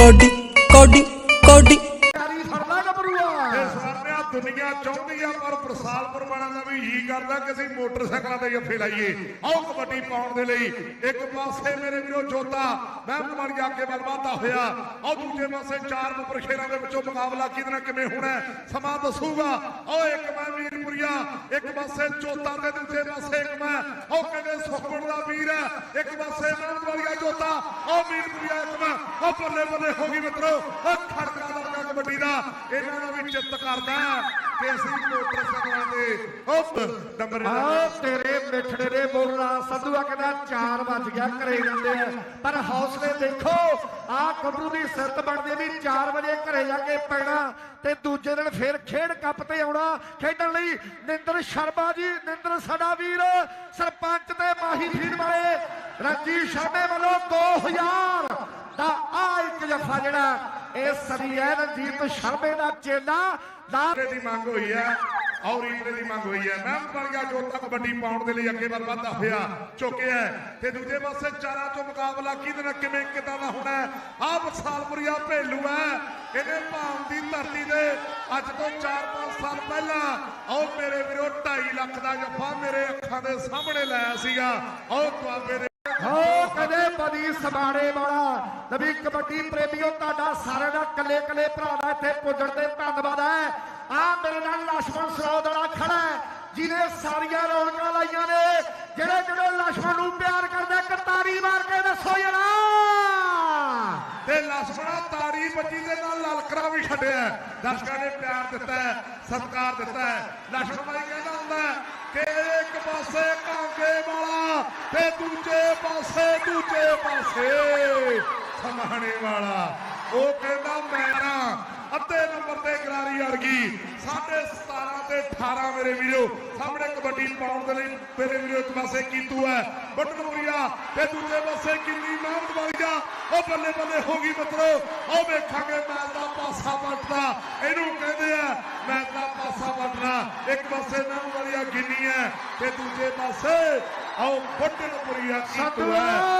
കൊടി കൊടി കൊടി ਦੁਨੀਆ ਚਾਹੁੰਦੀ ਆ, ਪਰ ਪ੍ਰਸਾਲਪੁਰ ਵਾਲਿਆਂ ਦਾ ਵੀ ਜੀ ਕਰਦਾ ਕਿ ਅਸੀਂ ਮੋਟਰਸਾਈਕਲਾਂ ਤੇ ਜੱਫੇ ਲਾਈਏ। ਆਓ ਕਬੱਡੀ ਪਾਉਣ ਦੇ ਲਈ। ਇੱਕ ਪਾਸੇ ਮੇਰੇ ਵੀਰੋ ਜੋਤਾ ਮਹਿਮਦ ਬਣ ਜਾ ਕੇ ਬਲਵਾਤਾ ਹੋਇਆ। ਆਓ ਦੂਜੇ ਪਾਸੇ ਚਾਰ ਨੰਬਰ ਖੇਰਾਂ ਦੇ ਵਿੱਚੋਂ ਮੁਕਾਬਲਾ ਕਿਹਦੇ ਨਾਲ ਕਿਵੇਂ ਹੋਣਾ ਸਮਾਂ ਦੱਸੂਗਾ। ਆਓ ਇੱਕ ਮੈਂ ਵੀਰਪੁਰੀਆ, ਇੱਕ ਪਾਸੇ ਜੋਤਾ ਤੇ ਦੂਜੇ ਪਾਸੇ ਇੱਕ ਮੈਂ। ਆਓ ਕਹਿੰਦੇ ਸੁਖਮਣ ਦਾ ਵੀਰ ਹੈ, ਇੱਕ ਪਾਸੇ ਮਹਿਮਦ ਵਾਲੀਆ ਜੋਤਾ। ਆਓ ਵੀਰਪੁਰੀਆ, ਇੱਕ ਮੈਂ। ਆਓ ਬੱਲੇ ਬੱਲੇ ਹੋ ਗਈ ਮਿੱਤਰੋ ਆਹ ਦਾ, ਇਹਨਾਂ ਦਾ ਵੀ ਚਿੱਤ ਕਰਦਾ ਕਿ ਅਸੀਂ ਮੋਟਰਸਾਈਕਲਾਂ ਦੇ ਉਹ ਨੰਬਰ ਆ ਤੇਰੇ ਮਿੱਠੜੇ ਦੇ ਬੋਲਣਾ ਸੰਧੂਆ ਕਹਿੰਦਾ 4 ਵੱਜ ਗਿਆ, ਘਰੇ ਜਾਂਦੇ ਆ। ਪਰ ਹੌਸਲੇ ਦੇਖੋ ਆ ਗੱਭਰੂ ਦੀ ਸਿਰਤ ਬਣਦੀ ਵੀ 4 ਵਜੇ ਘਰੇ ਜਾ ਕੇ ਪੈਣਾ ਤੇ ਦੂਜੇ ਦਿਨ ਫੇਰ ਖੇਡ ਕੱਪ ਤੇ ਆਉਣਾ, ਖੇਡਣ ਲਈ ਨਿੰਦਰ ਸ਼ਰਮਾ ਜੀ, ਨਿੰਦਰ ਸਾਡਾ ਵੀਰ, ਸਰਪੰਚ ਤੇ ਮਾਹੀ ਫੀਡ ਵਾਲੇ ਰਣਜੀਤ ਸ਼ਰਮੇ ਵੱਲੋਂ 2000 ਦਾ ਆ ਇੱਕ ਜਫਾ ਜਿਹੜਾ ਇਹ ਸਰੀ ਹੈ ਰਣਜੀਤ ਸ਼ਰਮੇ ਦਾ ਚੇਲਾ ਈਟਰੇ ਦੀ ਮੰਗ ਹੋਈ ਹੈ ਔਰ ਈਟਰੇ ਦੀ ਮੰਗ ਹੋਈ ਹੈ। ਮੈਂ ਬਣ ਗਿਆ ਜੋ ਤੱਕ ਕਬੱਡੀ ਪਾਉਣ ਦੇ ਲਈ ਅੱਗੇ ਵੱਲ ਵਧਦਾ ਹੋਇਆ ਚੁੱਕਿਆ ਤੇ ਦੂਜੇ ਪਾਸੇ ਚਾਰਾਂ ਚੋਂ ਮੁਕਾਬਲਾ ਕਿਹਦੇ ਨਾਲ ਕਿਵੇਂ ਕਿਦਾਂ ਦਾ ਹੋਣਾ ਹੈ? ਆਹ ਬਸਾਲਪੁਰੀਆ ਭੇਲੂ ਹੈ। ਇਹਨੇ ਭਾਮ ਦੀ ਧਰਤੀ ਦੇ ਅੱਜ ਤੋਂ 4-5 ਸਾਲ ਪਹਿਲਾਂ ਆਓ ਮੇਰੇ ਵੀਰੋ 2.5 ਲੱਖ ਦਾ ਜੱਫਾ ਮੇਰੇ ਅੱਖਾਂ ਦੇ ਸਾਹਮਣੇ ਲਾਇਆ ਸੀਗਾ। ਆਓ ਦੁਆਬੇ ਦੇ ਹੋ ਕਦੇ ਬਦੀ ਸਬਾੜੇ ਵਾਲਾ। ਨਵੀਂ ਕਬੱਡੀ ਪ੍ਰੇਮੀਓ, ਤੁਹਾਡਾ ਸਾਰਿਆਂ ਦਾ ਕੱਲੇ ਕੱਲੇ ਭਰਾ ਦਾ ਇੱਥੇ ਪੁੱਜਣ ਤੇ ਧੰਨਵਾਦ ਹੈ। ਆ ਮੇਰੇ ਨਾਲ ਲక్ష్మణ ਸਰੋਦ ਵਾਲਾ ਖੜਾ ਜਿਨੇ ਸਾਰੀਆਂ ਰੌਣਕਾਂ ਲਾਈਆਂ ਨੇ। ਜਿਹੜੇ ਜਿਹੜੇ ਲక్ష్మణ ਨੂੰ ਪਿਆਰ ਕਰਦੇ, ਕਰਤਾਰੀ ਮਾਰ ਕੇ ਦੱਸੋ ਯਾਰਾ ਤੇ ਲక్ష్మణ ਤਾਰੀ ਬੱਜੀ ਦੇ ਨਾਲ ਲਲਕਰਾ ਵੀ ਛੱਡਿਆ ਦਰਸ਼ਕਾਂ ਨੇ ਪਿਆਰ ਦਿੱਤਾ ਸਤਿਕਾਰ ਦਿੱਤਾ ਲక్ష్మణ ਬਾਈ ਕਹਿੰਦਾ ਹੁੰਦਾ ਕਿ ਇੱਕ ਪਾਸੇ ਕਾਂਗੇ ਵਾਲਾ ਤੇ ਦੂਜੇ ਪਾਸੇ ਦੂਜੇ ਪਾਸੇ। ਸਮਾਣੇ ਵਾਲਾ। ਉਹ ਕਹਿੰਦਾ ਮੈਨਾ ਅੱਧੇ ਨੰਬਰ ਤੇ ਗਰਾਰੀ ਅੜਗੀ ਸਾਢੇ 17 ਤੇ 18 ਮੇਰੇ ਵੀਰੋ, ਸਾਹਮਣੇ ਕਬੱਡੀ ਪਾਉਣ ਦੇ ਲਈ ਮੇਰੇ ਵੀਰੋ, ਇੱਕ ਪਾਸੇ ਕੀਤੂ ਹੈ ਬਟਨੂਰੀਆ ਤੇ ਦੂਜੇ ਪਾਸੇ ਕਿੰਨੀ ਮਿਹਨਤ ਵਾਲੀ ਉਹ ਬੱਲੇ ਬੱਲੇ ਹੋ ਗਈ ਮਿੱਤਰੋ। ਉਹ ਵੇਖਾਂਗੇ ਮੈਚ ਦਾ ਪਾਸਾ ਵੱਟਦਾ। ਇਹਨੂੰ ਕਹਿੰਦੇ ਆ, ਮੈਚ ਦਾ ਪਾਸਾ ਵੱਟਣਾ। ਇੱਕ ਪਾਸੇ ਮਿਹਨਤ ਵਾਲੀਆ ਆ, ਗਿੰਨੀ ਹੈ, ਤੇ ਦੂਜੇ ਪਾਸੇ ਆਓ ਬਟਨੂਰੀਆ ਕੀਤੂ ਹੈ।